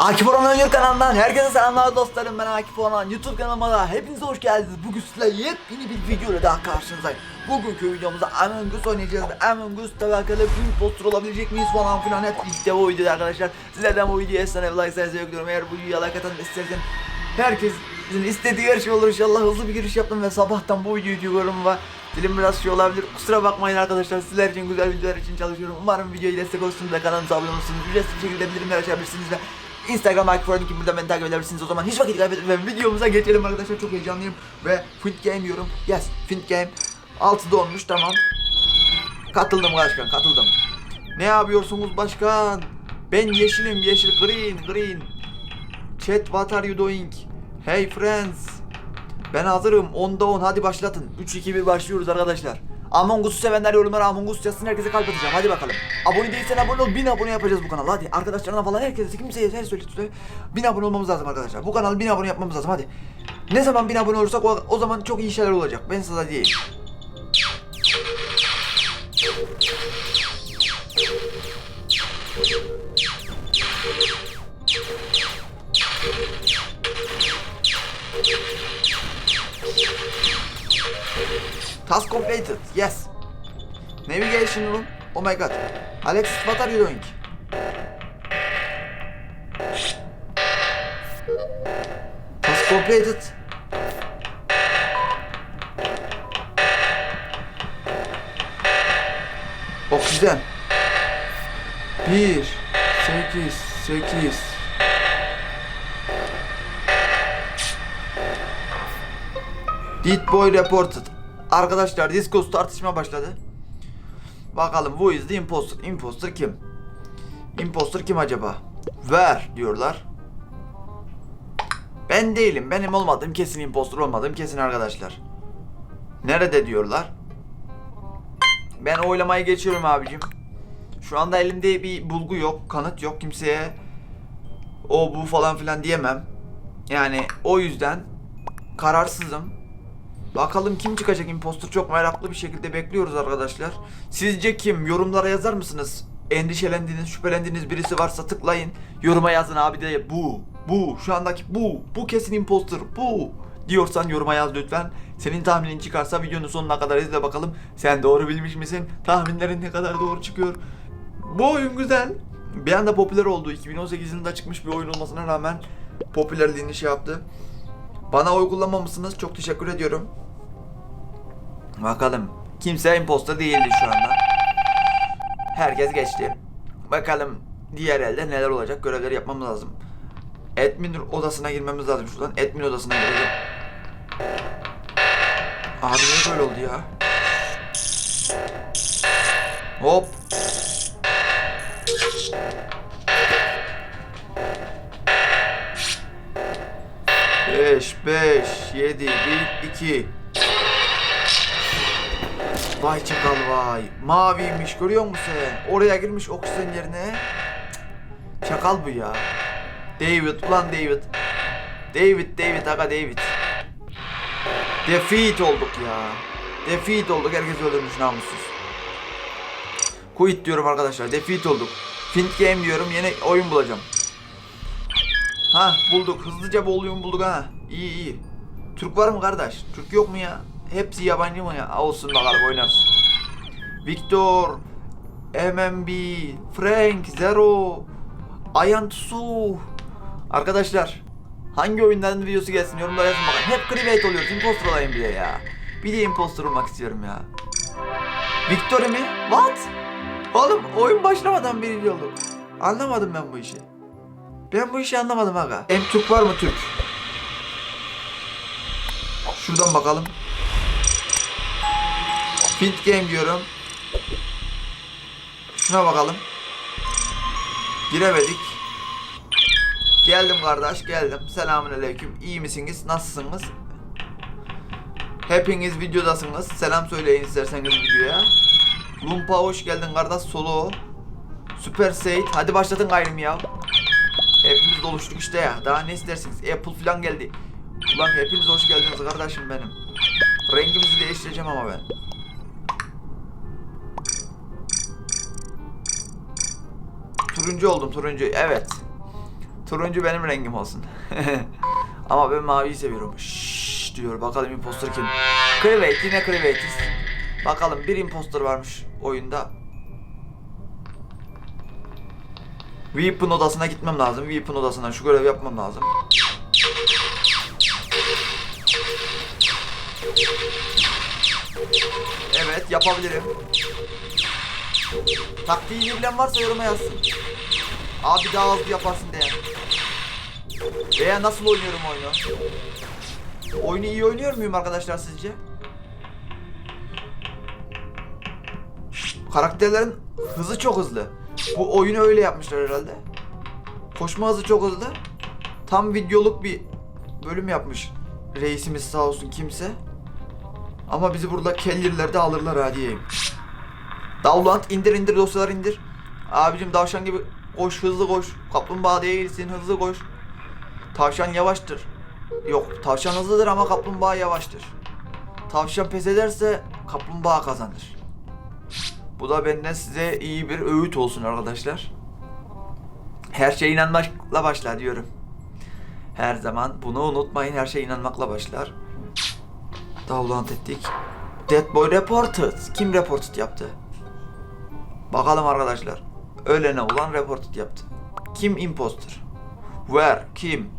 Akif Orhan Öngör kanalından herkese selamlar dostlarım ben Akif Orhan YouTube kanalıma da hepinize hoş geldiniz Bugün sizlerle yepyeni bir video ile daha karşınızdayım Bugünkü videomuzda Among Us oynayacağız Among Us'la alakalı bir poster olabilecek miyiz falan filan hep işte bu videoda arkadaşlar Sizlerden bu videoya efsane bir like sayısı bekliyorum eğer bu videoya like atan istersen Herkesin istediği her şey olur inşallah hızlı bir giriş yaptım ve sabahtan bu videoyu çekiyorum ve Dilim biraz şey olabilir. Kusura bakmayın arkadaşlar. Sizler için güzel videolar için çalışıyorum. Umarım videoyu destek olursunuz ve kanalımıza abone olursunuz. Ücretsiz bir şekilde bildirimler açabilirsiniz ve Instagram Akif ki burada beni takip edebilirsiniz. O zaman hiç vakit kaybetmeden videomuza geçelim arkadaşlar. Çok heyecanlıyım ve Fint Game diyorum. Yes, Fint Game. 6'da olmuş tamam. Katıldım başkan, katıldım. Ne yapıyorsunuz başkan? Ben yeşilim, yeşil, green, green. Chat, what are you doing? Hey friends. Ben hazırım. 10'da 10 hadi başlatın. 3 2 1 başlıyoruz arkadaşlar. Among Us'u sevenler yorumlara Among Us yazsın herkese kalp atacağım. Hadi bakalım. Abone değilsen abone ol. 1000 abone yapacağız bu kanala. Hadi arkadaşlarına falan herkese kimseye her söyle söyle. 1000 abone olmamız lazım arkadaşlar. Bu kanalı 1000 abone yapmamız lazım hadi. Ne zaman 1000 abone olursak o, o zaman çok iyi şeyler olacak. Ben size diyeyim. Navigation room. Oh my god. Alexis, what are you doing? Task completed. Oksijen. Bir, sekiz, sekiz. Dead boy reported. Arkadaşlar Discord tartışma başladı. Bakalım is the imposter? Imposter kim? Imposter kim acaba? Ver diyorlar. Ben değilim. Benim olmadığım kesin imposter olmadığım kesin arkadaşlar. Nerede diyorlar? Ben oylamayı geçiyorum abicim. Şu anda elimde bir bulgu yok, kanıt yok kimseye. O bu falan filan diyemem. Yani o yüzden kararsızım. Bakalım kim çıkacak impostor çok meraklı bir şekilde bekliyoruz arkadaşlar. Sizce kim? Yorumlara yazar mısınız? Endişelendiğiniz, şüphelendiğiniz birisi varsa tıklayın. Yoruma yazın abi de bu, bu, şu andaki bu, bu kesin impostor, bu diyorsan yoruma yaz lütfen. Senin tahminin çıkarsa videonun sonuna kadar izle bakalım. Sen doğru bilmiş misin? Tahminlerin ne kadar doğru çıkıyor? Bu oyun güzel. Bir anda popüler oldu. 2018 yılında çıkmış bir oyun olmasına rağmen popülerliğini şey yaptı. Bana oy. Çok teşekkür ediyorum. Bakalım. Kimse imposter değildi şu anda. Herkes geçti. Bakalım diğer elde neler olacak görevleri yapmamız lazım. Admin odasına girmemiz lazım şuradan. Admin odasına girelim. Abi niye böyle oldu ya? Hop. Beş, beş, yedi, bir, iki. Vay çakal vay. Maviymiş görüyor musun? Oraya girmiş oksijen yerine. Çakal bu ya. David ulan David. David David aga David. Defeat olduk ya. Defeat olduk herkes öldürmüş namussuz. Quit diyorum arkadaşlar. Defeat olduk. Fint game diyorum. Yeni oyun bulacağım. Ha bulduk. Hızlıca bir oyun bulduk ha. İyi iyi. Türk var mı kardeş? Türk yok mu ya? Hepsi yabancı mı ya? Olsun bakalım oynarız. Victor, MMB, Frank, Zero, Ayantusu. Arkadaşlar hangi oyunların videosu gelsin yorumlara yazın bakalım. Hep create oluyoruz. Imposter olayım diye ya. Bir de imposter olmak istiyorum ya. Victor mi? What? Oğlum oyun başlamadan birinci olduk. Anlamadım ben bu işi. Ben bu işi anlamadım aga. Hem Türk var mı Türk? Şuradan bakalım. Fint game diyorum. Şuna bakalım. Giremedik. Geldim kardeş geldim. Selamun aleyküm. İyi misiniz? Nasılsınız? Hepiniz videodasınız. Selam söyleyin isterseniz videoya. Lumpa hoş geldin kardeş solo. Süper Seyit. Hadi başlatın gayrım ya. Hepimiz doluştuk işte ya. Daha ne istersiniz? Apple falan geldi. Ulan hepiniz hoş geldiniz kardeşim benim. Rengimizi değiştireceğim ama ben. Turuncu oldum turuncu. Evet. Turuncu benim rengim olsun. Ama ben maviyi seviyorum. Şşş diyor. Bakalım imposter kim? Crevate yine Crevate'iz. Bakalım bir imposter varmış oyunda. Weapon odasına gitmem lazım. Weapon odasına şu görevi yapmam lazım. Yapabilirim. Taktiği bilen varsa yoruma yazsın. Abi daha hızlı yaparsın diye. Veya nasıl oynuyorum oyunu? Oyunu iyi oynuyor muyum arkadaşlar sizce? Karakterlerin hızı çok hızlı. Bu oyunu öyle yapmışlar herhalde. Koşma hızı çok hızlı. Tam videoluk bir bölüm yapmış. Reisimiz sağ olsun kimse. Ama bizi burada kellirlerde alırlar ha diyeyim. Download indir indir dosyalar indir. Abicim tavşan gibi koş hızlı koş. Kaplumbağa değilsin hızlı koş. Tavşan yavaştır. Yok tavşan hızlıdır ama kaplumbağa yavaştır. Tavşan pes ederse kaplumbağa kazanır. Bu da benden size iyi bir öğüt olsun arkadaşlar. Her şeye inanmakla başlar diyorum. Her zaman bunu unutmayın. Her şeye inanmakla başlar. Download ettik. Dead Boy Reported. Kim reported yaptı? Bakalım arkadaşlar. Ölene olan reported yaptı. Kim imposter? Where? Kim?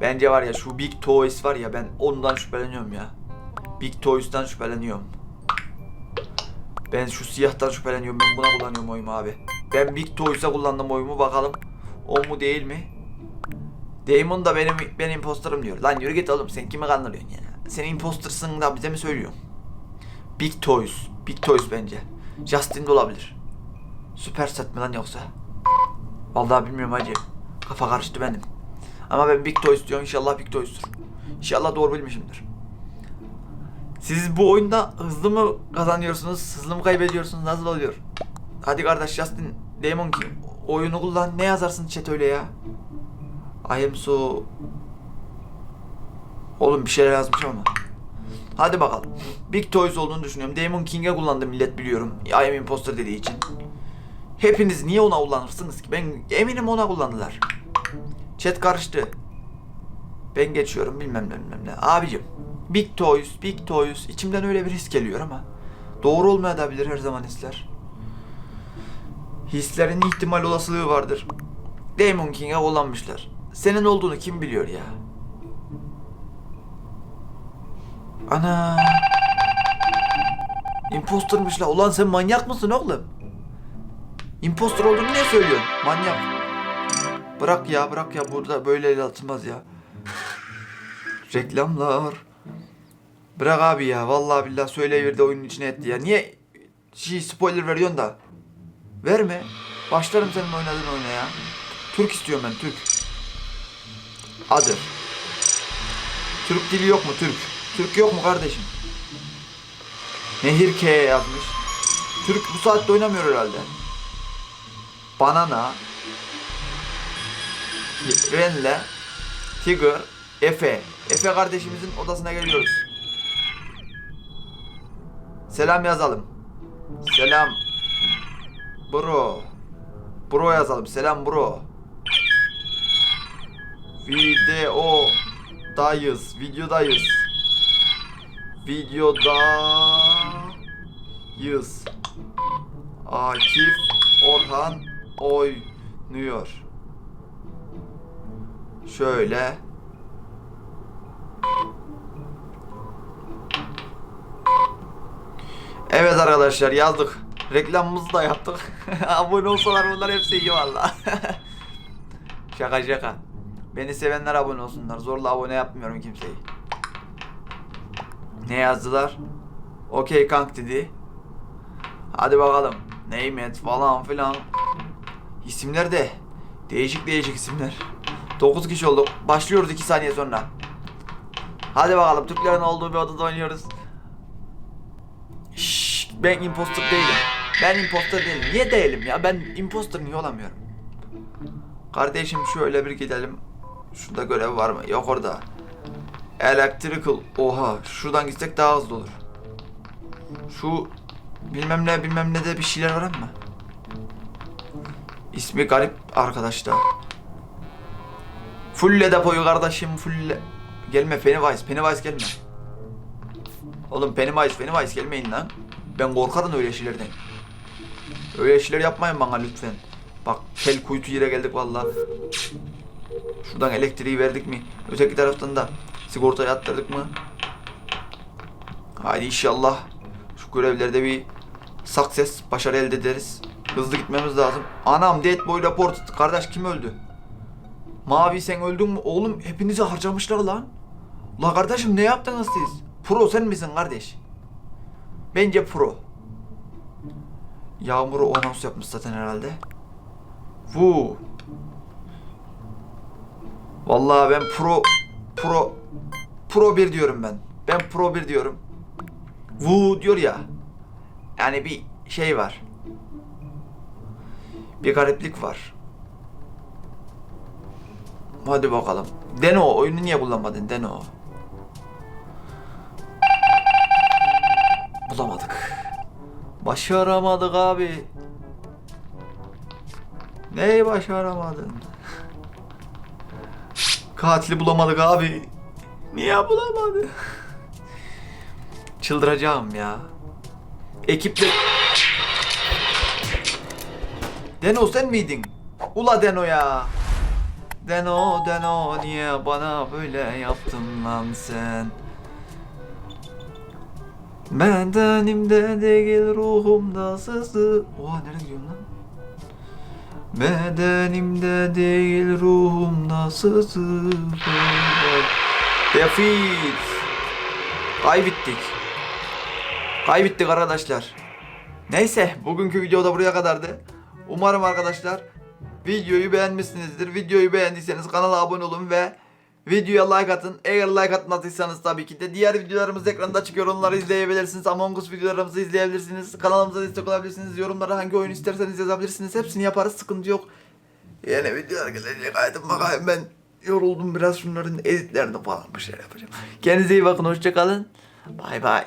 Bence var ya şu Big Toys var ya ben ondan şüpheleniyorum ya. Big Toys'tan şüpheleniyorum. Ben şu siyahtan şüpheleniyorum. Ben buna kullanıyorum oyumu abi. Ben Big Toys'a kullandım oyumu. Bakalım o mu değil mi? Damon da benim ben imposterım diyor. Lan yürü git oğlum sen kimi kandırıyorsun ya? Sen impostersın da bize mi söylüyorsun? Big Toys. Big Toys bence. Justin de olabilir. Süper set mi lan yoksa? Vallahi bilmiyorum hacı. Kafa karıştı benim. Ama ben Big Toys diyorum. İnşallah Big Toys'tur. İnşallah doğru bilmişimdir. Siz bu oyunda hızlı mı kazanıyorsunuz, hızlı mı kaybediyorsunuz, nasıl oluyor? Hadi kardeş Justin, Demon King, oyunu kullan, ne yazarsın chat öyle ya? I am so... Oğlum bir şeyler yazmış ama. Hadi bakalım. Big Toys olduğunu düşünüyorum. Demon King'e kullandı millet biliyorum. I am imposter dediği için. Hepiniz niye ona kullanırsınız ki? Ben eminim ona kullandılar. Chat karıştı. Ben geçiyorum bilmem ne bilmem ne. Abicim Big Toys, Big Toys içimden öyle bir his geliyor ama doğru olmayabilir her zaman hisler. Hislerin ihtimal olasılığı vardır. Demon King'e kullanmışlar. Senin olduğunu kim biliyor ya? Ana. Impostermış la. Ulan sen manyak mısın oğlum? Imposter olduğunu niye söylüyorsun? Manyak. Bırak ya bırak ya burada böyle el atılmaz ya. Reklamlar. Bırak abi ya vallahi billahi söyleyiver de oyunun içine etti ya. Niye şey spoiler veriyorsun da? Verme. Başlarım senin oynadığın oyuna ya. Türk istiyorum ben Türk. Adır. Türk dili yok mu Türk? Türk yok mu kardeşim? Nehir K yazmış. Türk bu saatte oynamıyor herhalde. Banana. Renle. Tiger. Efe. Efe kardeşimizin odasına geliyoruz. Selam yazalım. Selam. Bro. Bro yazalım. Selam bro. Video dayız. Videodayız. Videodayız. Akif Orhan oynuyor. Şöyle. Evet arkadaşlar yazdık. Reklamımızı da yaptık. abone olsalar bunlar hepsi iyi valla. şaka şaka. Beni sevenler abone olsunlar. Zorla abone yapmıyorum kimseyi. Ne yazdılar? Okey kank dedi. Hadi bakalım. Neymet falan filan. İsimler de değişik değişik isimler. 9 kişi olduk. Başlıyoruz 2 saniye sonra. Hadi bakalım Türklerin olduğu bir odada oynuyoruz. Şşş, ben imposter değilim. Ben imposter değilim. Niye değilim ya? Ben imposter niye olamıyorum? Kardeşim şöyle bir gidelim. Şurada görev var mı? Yok orada. Electrical. Oha. Şuradan gitsek daha hızlı olur. Şu bilmem ne bilmem ne de bir şeyler var ama. İsmi garip arkadaşlar. Fulle depoyu kardeşim fulle. Gelme Pennywise, Pennywise gelme. Oğlum Pennywise, Pennywise gelmeyin lan. Ben korkarım öyle şeylerden. Öyle şeyler yapmayın bana lütfen. Bak kel kuytu yere geldik vallahi. Şuradan elektriği verdik mi? Öteki taraftan da sigortayı attırdık mı? Haydi inşallah şu görevlerde bir success, başarı elde ederiz. Hızlı gitmemiz lazım. Anam dead boy report. Kardeş kim öldü? Mavi sen öldün mü? Oğlum hepinizi harcamışlar lan. La kardeşim ne yaptınız siz? Pro sen misin kardeş? Bence pro. Yağmur'u o anons yapmış zaten herhalde. Vu. Vallahi ben pro pro pro bir diyorum ben. Ben pro bir diyorum. Vu diyor ya. Yani bir şey var. Bir gariplik var. Hadi bakalım. Deno oyunu niye kullanmadın Deno? Bulamadık. Başaramadık abi. Neyi başaramadın? Katili bulamadık abi. Niye bulamadı? Çıldıracağım ya. Ekiple... Deno sen miydin? Ula Deno ya. Deno Deno niye bana böyle yaptın lan sen? Bedenimde değil ruhumda sızı. Oha nereye gidiyorsun lan? Bedenimde değil ruhumda sızı. Defeat. Kaybettik. Kaybettik arkadaşlar. Neyse bugünkü video da buraya kadardı. Umarım arkadaşlar videoyu beğenmişsinizdir. Videoyu beğendiyseniz kanala abone olun ve videoya like atın. Eğer like atmadıysanız tabii ki de diğer videolarımız ekranda çıkıyor. Onları izleyebilirsiniz. Among Us videolarımızı izleyebilirsiniz. Kanalımıza destek olabilirsiniz. Yorumlara hangi oyun isterseniz yazabilirsiniz. Hepsini yaparız. Sıkıntı yok. Yine videolar gelecek. Haydi bakayım ben yoruldum biraz şunların editlerini falan bir şey yapacağım. Kendinize iyi bakın. Hoşçakalın. Bay bay.